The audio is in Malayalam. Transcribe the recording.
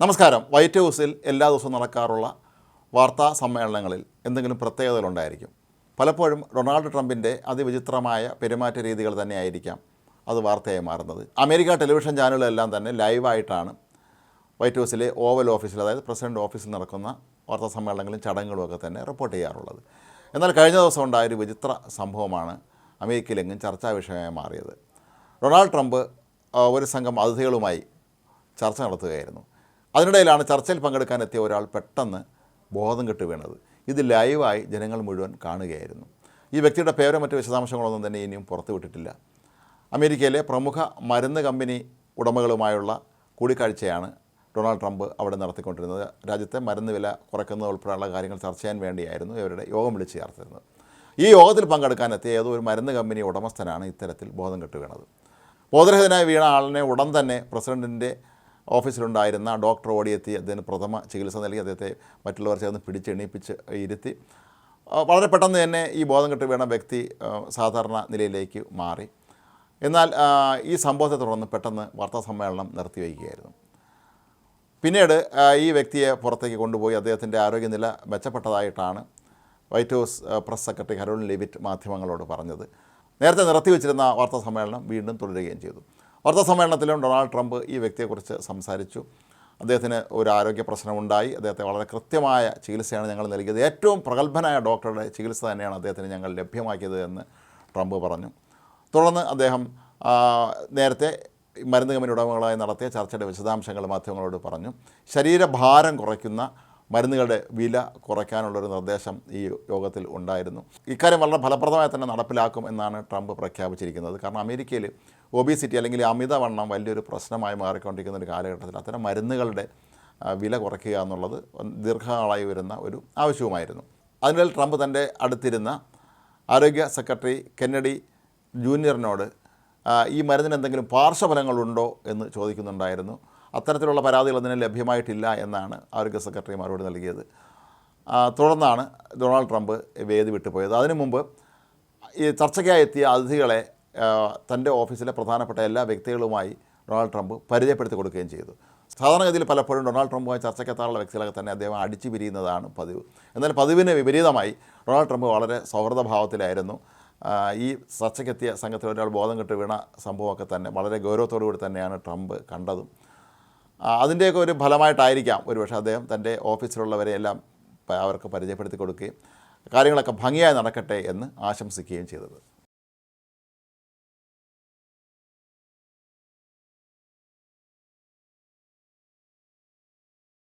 നമസ്കാരം. വൈറ്റ് ഹൗസിൽ എല്ലാ ദിവസവും നടക്കാറുള്ള വാർത്താ സമ്മേളനങ്ങളിൽ എന്തെങ്കിലും പ്രത്യേകതകളുണ്ടായിരിക്കും പലപ്പോഴും ഡൊണാൾഡ് ട്രംപിന്റെ അതിവിചിത്രമായ പെരുമാറ്റ രീതികൾ തന്നെയായിരിക്കാം അത് വാർത്തയായി മാറുന്നത്. അമേരിക്ക ടെലിവിഷൻ ചാനലുകളെല്ലാം തന്നെ ലൈവായിട്ടാണ് വൈറ്റ് ഹൗസിലെ ഓവൽ ഓഫീസിൽ അതായത് പ്രസിഡന്റ് ഓഫീസിൽ നടക്കുന്ന വാർത്താ സമ്മേളനങ്ങളും ചടങ്ങുകളും ഒക്കെ തന്നെ റിപ്പോർട്ട് ചെയ്യാറുള്ളത്. എന്നാൽ കഴിഞ്ഞ ദിവസം ഉണ്ടായ ഒരു വിചിത്ര സംഭവമാണ് അമേരിക്കയിലെങ്ങും ചർച്ചാ വിഷയമായി മാറിയത്. ഡൊണാൾഡ് ട്രംപ് ഒരു സംഘം അതിഥികളുമായി ചർച്ച നടത്തുകയായിരുന്നു. അതിനിടയിലാണ് ചർച്ചയിൽ പങ്കെടുക്കാൻ എത്തിയ ഒരാൾ പെട്ടെന്ന് ബോധം കെട്ട് വീണത്. ഇത് ലൈവായി ജനങ്ങൾ മുഴുവൻ കാണുകയായിരുന്നു. ഈ വ്യക്തിയുടെ പേരോ മറ്റ് വിശദാംശങ്ങളൊന്നും തന്നെ ഇനിയും പുറത്തുവിട്ടിട്ടില്ല അമേരിക്കയിലെ പ്രമുഖ മരുന്ന് കമ്പനി ഉടമകളുമായുള്ള കൂടിക്കാഴ്ചയാണ് ഡൊണാൾഡ് ട്രംപ് അവിടെ നടത്തിക്കൊണ്ടിരുന്നത്. രാജ്യത്തെ മരുന്ന് വില കുറയ്ക്കുന്നത് ഉൾപ്പെടെയുള്ള കാര്യങ്ങൾ ചർച്ച ചെയ്യാൻ വേണ്ടിയായിരുന്നു ഇവരുടെ യോഗം വിളിച്ച് ചേർത്തിരുന്നത്. ഈ യോഗത്തിൽ പങ്കെടുക്കാൻ എത്തിയ ഏതോ ഒരു മരുന്ന് കമ്പനി ഉടമസ്ഥനാണ് ഇത്തരത്തിൽ ബോധം കെട്ട് വീണത്. ബോധരഹിതനായി വീണ ആളിനെ ഉടൻ തന്നെ പ്രസിഡന്റിന്റെ ഓഫീസിലുണ്ടായിരുന്ന ഡോക്ടർ ഓടിയെത്തി അദ്ദേഹത്തിന് പ്രഥമ ചികിത്സ നൽകി അദ്ദേഹത്തെ മറ്റുള്ളവർ ചേർന്ന് പിടിച്ചെണീപ്പിച്ച് ഇരുത്തി. വളരെ പെട്ടെന്ന് തന്നെ ഈ ബോധം കെട്ട് വീണ വ്യക്തി സാധാരണ നിലയിലേക്ക് മാറി. എന്നാൽ ഈ സംഭവത്തെ തുടർന്ന് പെട്ടെന്ന് വാർത്താ സമ്മേളനം നിർത്തിവയ്ക്കുകയായിരുന്നു പിന്നീട് ഈ വ്യക്തിയെ പുറത്തേക്ക് കൊണ്ടുപോയി അദ്ദേഹത്തിന്റെ ആരോഗ്യനില മെച്ചപ്പെട്ടതായിട്ടാണ് white house press secretary ഹരോൺ Leavitt മാധ്യമങ്ങളോട് പറഞ്ഞത്. നേരത്തെ നിർത്തിവെച്ചിരുന്ന വാർത്താ സമ്മേളനം വീണ്ടും തുടരുകയും ചെയ്തു. വാർത്താ സമ്മേളനത്തിലും ഡൊണാൾഡ് ട്രംപ് ഈ വ്യക്തിയെക്കുറിച്ച് സംസാരിച്ചു. അദ്ദേഹത്തിന് ഒരു ആരോഗ്യ പ്രശ്നമുണ്ടായി. അദ്ദേഹത്തെ വളരെ കൃത്യമായ ചികിത്സയാണ് ഞങ്ങൾ നൽകിയത്. ഏറ്റവും പ്രഗത്ഭനായ ഡോക്ടറുടെ ചികിത്സ തന്നെയാണ് അദ്ദേഹത്തിന് ഞങ്ങൾ ലഭ്യമാക്കിയത് എന്ന് ട്രംപ് പറഞ്ഞു. തുടർന്ന് അദ്ദേഹം നേരത്തെ മരുന്ന് കമ്പനി ഉടമകളായി നടത്തിയ ചർച്ചയുടെ വിശദാംശങ്ങൾ മാധ്യമങ്ങളോട് പറഞ്ഞു. ശരീരഭാരം കുറയ്ക്കുന്ന മരുന്നുകളുടെ വില കുറയ്ക്കാനുള്ളൊരു നിർദ്ദേശം ഈ യോഗത്തിൽ ഉണ്ടായിരുന്നു. ഇക്കാര്യം വളരെ ഫലപ്രദമായി തന്നെ നടപ്പിലാക്കും എന്നാണ് ട്രംപ് പ്രഖ്യാപിച്ചിരിക്കുന്നത്. കാരണം അമേരിക്കയിൽ ഒബിസിറ്റി അല്ലെങ്കിൽ അമിതവണ്ണം വലിയൊരു പ്രശ്നമായി മാറിക്കൊണ്ടിരിക്കുന്ന ഒരു കാലഘട്ടത്തിൽ അത്തരം മരുന്നുകളുടെ വില കുറയ്ക്കുക എന്നുള്ളത് ദീർഘകാലമായി വരുന്ന ഒരു ആവശ്യവുമായിരുന്നു. അതിനിടയിൽ ട്രംപ് തന്റെ അടുത്തിരുന്ന ആരോഗ്യ സെക്രട്ടറി കെന്നഡി ജൂനിയറിനോട് ഈ മരുന്നിന് എന്തെങ്കിലും പാർശ്വഫലങ്ങളുണ്ടോ എന്ന് ചോദിക്കുന്നുണ്ടായിരുന്നു. അത്തരത്തിലുള്ള പരാതികൾ അതിന് ലഭ്യമായിട്ടില്ല എന്നാണ് ആരോഗ്യ സെക്രട്ടറി മറുപടി നൽകിയത്. തുടർന്നാണ് ഡൊണാൾഡ് ട്രംപ് വേദി വിട്ടുപോയത്. അതിനു മുമ്പ് ഈ ചർച്ചയ്ക്കായി എത്തിയ അതിഥികളെ തന്റെ ഓഫീസിലെ പ്രധാനപ്പെട്ട എല്ലാ വ്യക്തികളുമായി ഡൊണാൾഡ് ട്രംപ് പരിചയപ്പെടുത്തി കൊടുക്കുകയും ചെയ്തു. സാധാരണഗതിയിൽ പലപ്പോഴും ഡൊണാൾഡ് ട്രംപുമായി ചർച്ചയ്ക്കെത്താറുള്ള വ്യക്തികളൊക്കെ തന്നെ അദ്ദേഹം അടിച്ചു പിരിയുന്നതാണ് പതിവ്. എന്നാൽ പതിവിന് വിപരീതമായി ഡൊണാൾഡ് ട്രംപ് വളരെ സൗഹൃദഭാവത്തിലായിരുന്നു ഈ ചർച്ചയ്ക്കെത്തിയ സംഘത്തിൽ ഒരാൾ ബോധം കെട്ട് വീണ സംഭവമൊക്കെ തന്നെ വളരെ ഗൗരവത്തോടു കൂടി തന്നെയാണ് ട്രംപ് കണ്ടതും. അതിന്റെയൊക്കെ ഒരു ഫലമായിട്ടായിരിക്കാം ഒരുപക്ഷെ അദ്ദേഹം തന്റെ ഓഫീസിലുള്ളവരെ എല്ലാം അവർക്ക് പരിചയപ്പെടുത്തി കൊടുക്കുകയും കാര്യങ്ങളൊക്കെ ഭംഗിയായി നടക്കട്ടെ എന്ന് ആശംസിക്കുകയും ചെയ്തത്.